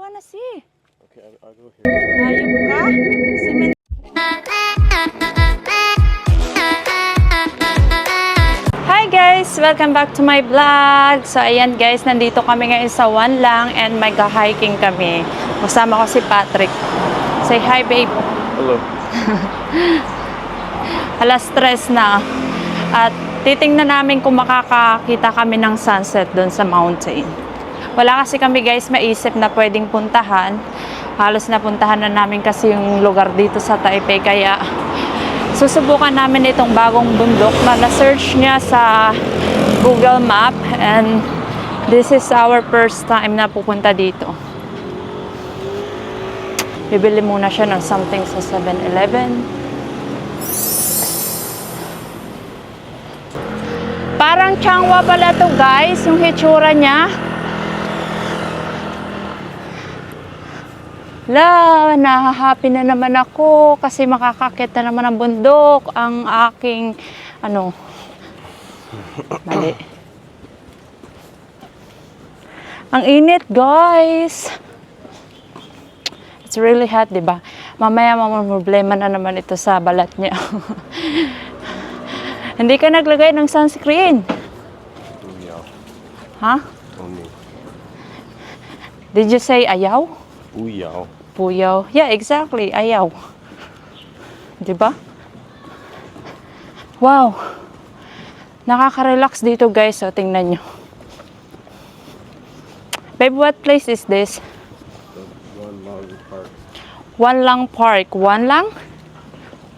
wanna see. Okay, I'll, I'll go here. Hayop ka? Simen- Hi guys! Welcome back to my vlog. So ayan guys, nandito kami ngayon sa One Lang and mag-hiking kami. Kasama ko si Patrick. Say hi babe. Hello. Alas stress na. At titingnan namin kung makakakita kami ng sunset doon sa mountain. Wala kasi kami guys maisip na pwedeng puntahan. Halos napuntahan na namin kasi yung lugar dito sa Taipei kaya susubukan namin itong bagong bundok na na-search niya sa Google Map and this is our first time na pupunta dito. Bibili muna siya ng something sa 7-Eleven. Parang Changwa pala to guys, yung hitsura niya. La, nahahappy na naman ako kasi makakakit na naman ang bundok ang aking ano mali. Ang init, guys. It's really hot, 'di ba? Mamaya problema na naman ito sa balat niya. Hindi ka naglagay ng sunscreen. Uyaw. Ha? Only. Did you say ayaw? Uyaw. Puyaw. Yeah, exactly. Ayaw. Di ba? Wow. Nakaka-relax dito guys. So, tingnan nyo. Babe, what place is this? One long park. One Lang Park. One Lang?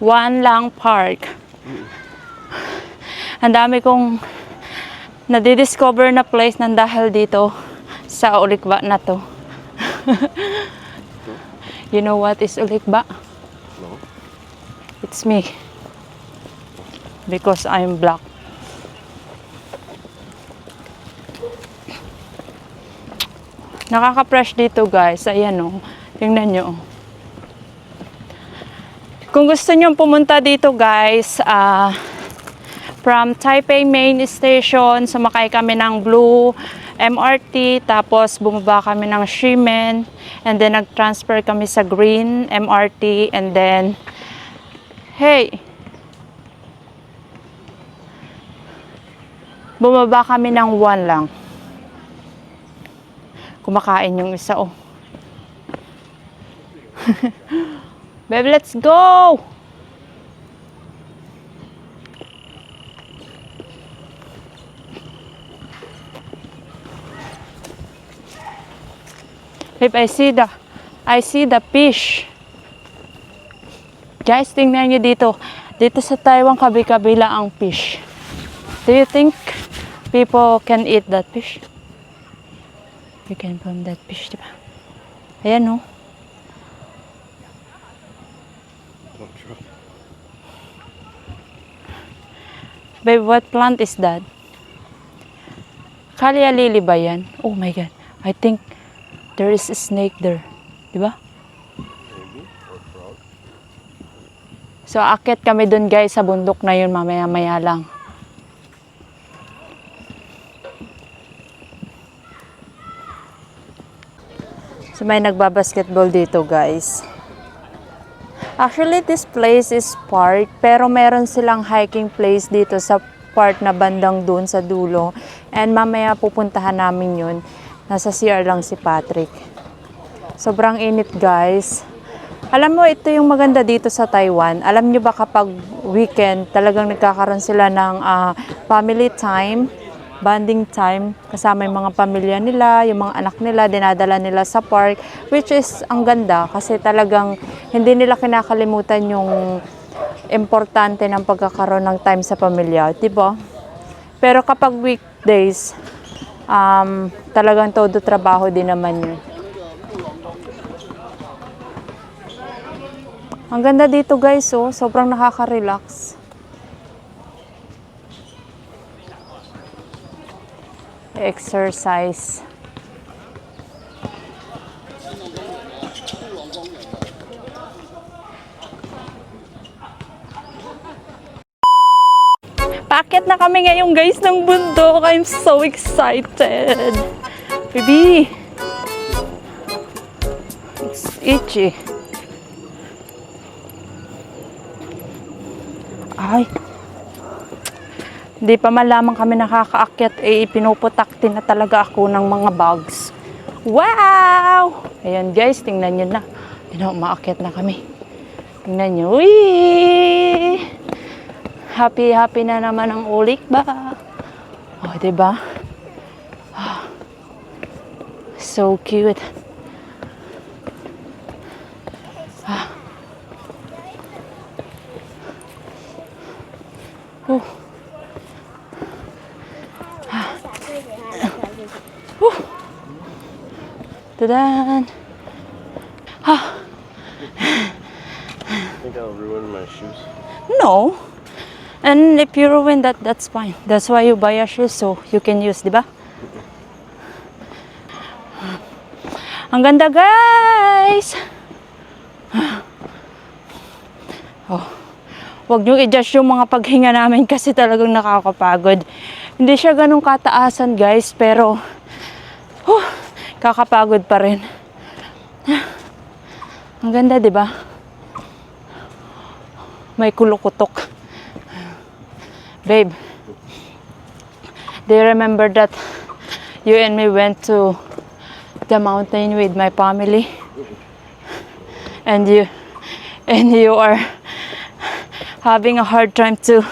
One Lang Park. Ang dami kong nadidiscover na place nang dahil dito sa Ulikba na to. you know what is Ulikba? No? It's me. Because I'm black. Nakaka-fresh dito guys. Ayan o. Tingnan nyo. Kung gusto nyo pumunta dito guys, ah, from Taipei Main Station, sumakay kami ng Blue MRT, tapos bumaba kami ng Shimen, and then nag-transfer kami sa Green MRT, and then, hey, bumaba kami ng one lang. Kumakain yung isa, oh. Babe, let's go! Babe, I see the, I see the fish. Guys, tingnan nyo dito. Dito sa Taiwan, kabi-kabila ang fish. Do you think people can eat that fish? You can farm that fish, di ba? Ayan, oh. no? Try. Babe, what plant is that? Kalia lily ba yan? Oh my God. I think there is a snake there. Di ba? So, akit kami dun guys sa bundok na yun mamaya-maya lang. So, may nagbabasketball dito guys. Actually, this place is park, pero meron silang hiking place dito sa part na bandang dun sa dulo. And mamaya pupuntahan namin yun. Nasa CR lang si Patrick. Sobrang init guys. Alam mo, ito yung maganda dito sa Taiwan. Alam nyo ba kapag weekend, talagang nagkakaroon sila ng ah, family time, bonding time, kasama yung mga pamilya nila, yung mga anak nila, dinadala nila sa park, which is ang ganda kasi talagang hindi nila kinakalimutan yung importante ng pagkakaroon ng time sa pamilya, di ba? Pero kapag weekdays, um, talagang todo trabaho din naman yun. Ang ganda dito guys, oh. Sobrang nakaka-relax. Exercise. Paket na kami ngayon guys ng bundok. I'm so excited. Baby. itchy. Ay. Hindi pa malaman kami nakakaakyat, eh pinuputakti na talaga ako ng mga bugs. Wow! Ayan guys, tingnan nyo na. Tingnan, umaakyat na kami. Tingnan nyo. Uy! Happy, happy na naman ang ulik ba? Oh, diba? Ah. So cute. Ah. Oh. Tadan! I think I'll ruin my shoes. No. And if you ruin that, that's fine. That's why you buy a shoe so you can use, di ba? Ang ganda, guys! Oh. Huwag niyo i-judge yung mga paghinga namin kasi talagang nakakapagod. Hindi siya ganun kataasan, guys, pero huh, kakapagod pa rin. Ang ganda, di ba? May kulukutok. Babe, do you remember that you and me went to the mountain with my family? And you and you are having a hard time to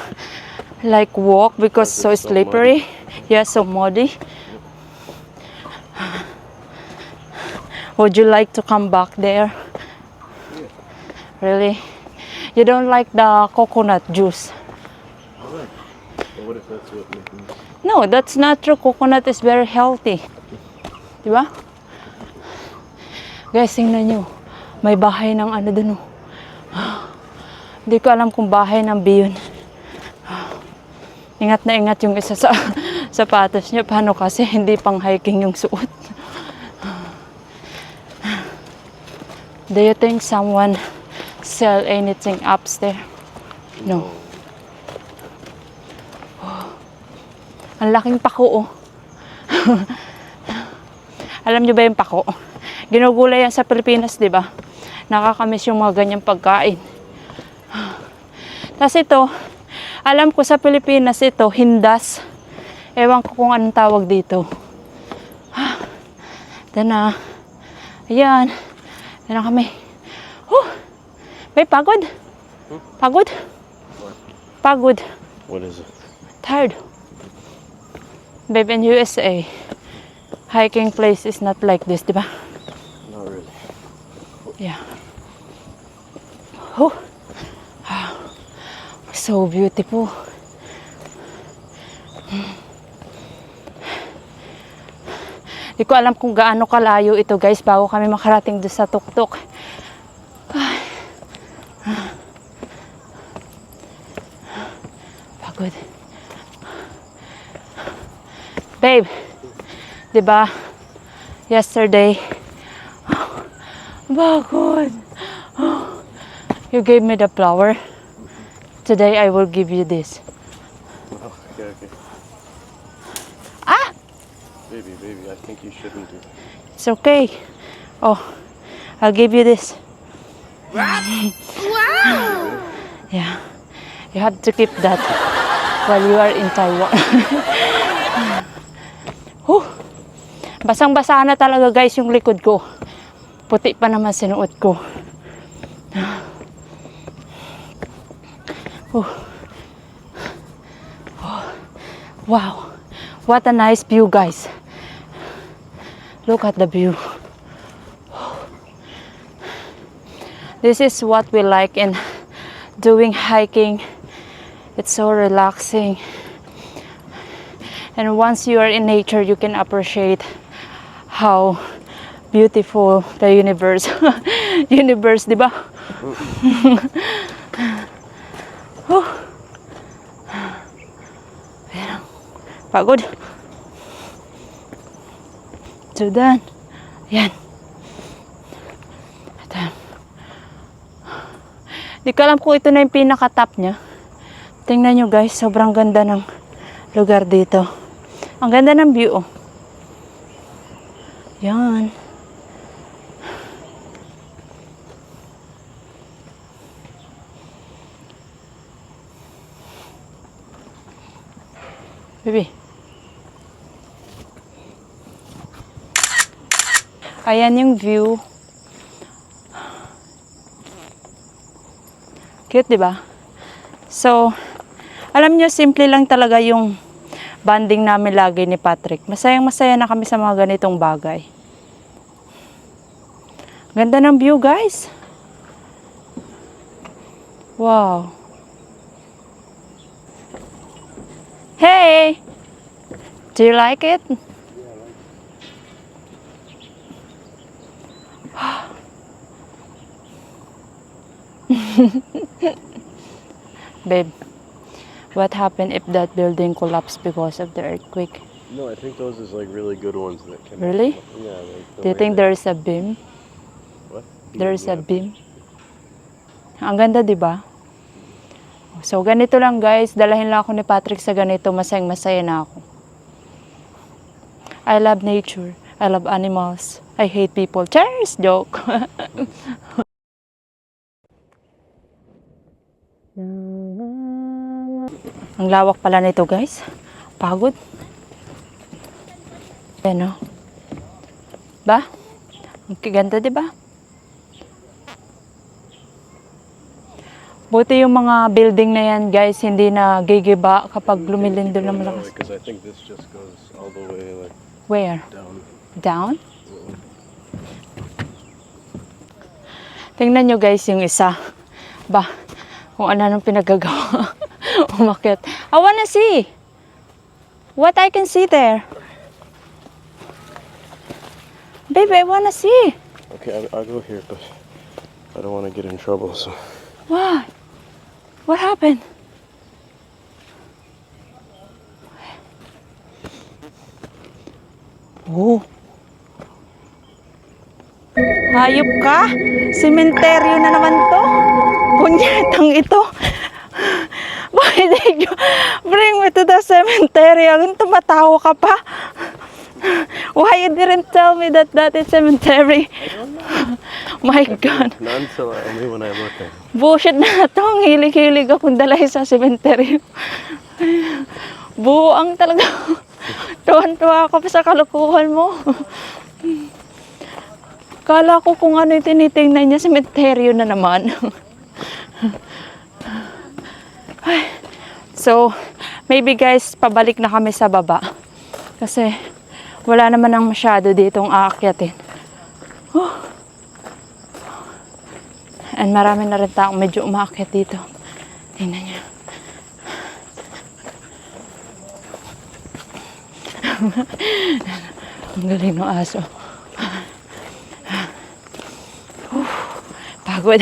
like walk because so slippery. Yeah, so muddy. Would you like to come back there? Really? You don't like the coconut juice? No, that's not true. Coconut is very healthy. Di ba? Guys, tingnan nyo. May bahay ng ano dun. oh. Hindi ko alam kung bahay ng biyon. Ingat na ingat yung isa sa sapatos niya. Paano kasi hindi pang hiking yung suot. Do you think someone sell anything upstairs? No. Ang laking pako, oh. Alam nyo ba yung pako? Ginugulay yan sa Pilipinas, di ba? Nakakamiss yung mga ganyang pagkain. Tapos ito, alam ko sa Pilipinas ito, hindas. Ewan ko kung anong tawag dito. Ito na. Ayan. Ito na kami. Oh! May pagod. Pagod. Pagod. What is it? Tired. Babe, in USA, hiking place is not like this, di ba? Not really. Yeah. Oh. So beautiful. Di ko alam kung gaano kalayo ito guys bago kami makarating doon sa tuktok. Ay. Pagod. Babe, di ba? Yesterday, Bagod. You gave me the flower. Today I will give you this. Oh, okay, okay. Ah! Baby, baby, I think you shouldn't do that. It's okay. Oh, I'll give you this. Wow! Yeah. You have to keep that while you are in Taiwan. Huh. Basang-basa na talaga guys yung likod ko. Puti pa naman sinuot ko. Huh. Oh. Wow. What a nice view guys. Look at the view. This is what we like in doing hiking. It's so relaxing. And once you are in nature, you can appreciate how beautiful the universe. universe, di ba? Ayan. Pagod. So done. Yan. Ito. Di ko alam kung ito na yung pinaka-top niya. Tingnan nyo guys, sobrang ganda ng lugar dito. Ang ganda ng view. Oh. Yan. Baby. Ayan yung view. Cute, di ba? So, alam nyo, simple lang talaga yung banding namin lagi ni Patrick. Masayang masaya na kami sa mga ganitong bagay. Ganda ng view, guys. Wow. Hey! Do you like it? Babe, what happened if that building collapsed because of the earthquake? No, I think those is like really good ones that can. Really? Yeah. Like the Do you think there is a beam? What? There is a beam. Ang ganda, di ba? So, ganito lang guys. Dalahin lang ako ni Patrick sa ganito. Masayang masaya na ako. I love nature. I love animals. I hate people. Cheers! Joke. Ang lawak pala nito guys. Pagod. Ano? Ba? Ang ganda, di ba? Buti yung mga building na yan, guys, hindi na gigiba kapag lumilindol na malakas. Because I think this just goes all the way like Where? down. Down? Tingnan nyo guys yung isa. Ba, kung ano nang pinagagawa. Umakit. I wanna see. What I can see there. Baby, I wanna see. Okay, I, I'll go here, but I don't want to get in trouble. So What? What happened? Oh. Hayop ka? Sementeryo na naman to? Punyetang ito. You bring me to the cemetery? Ang tumatawa ka pa. Why you didn't tell me that that is cemetery? My God. I, only when I look at. it. Bullshit na to. Ang hilig-hilig akong dalay sa sementeryo. Buang talaga. Tuwan-tuwa ako pa sa kalukuhan mo. Kala ko kung ano yung tinitingnan niya, sementeryo na naman. Ay. So, maybe guys, pabalik na kami sa baba. Kasi, wala naman ang masyado ditong aakyatin. And marami na rin taong medyo umakyat dito. Tingnan niyo. Ang galing ng aso. Pagod.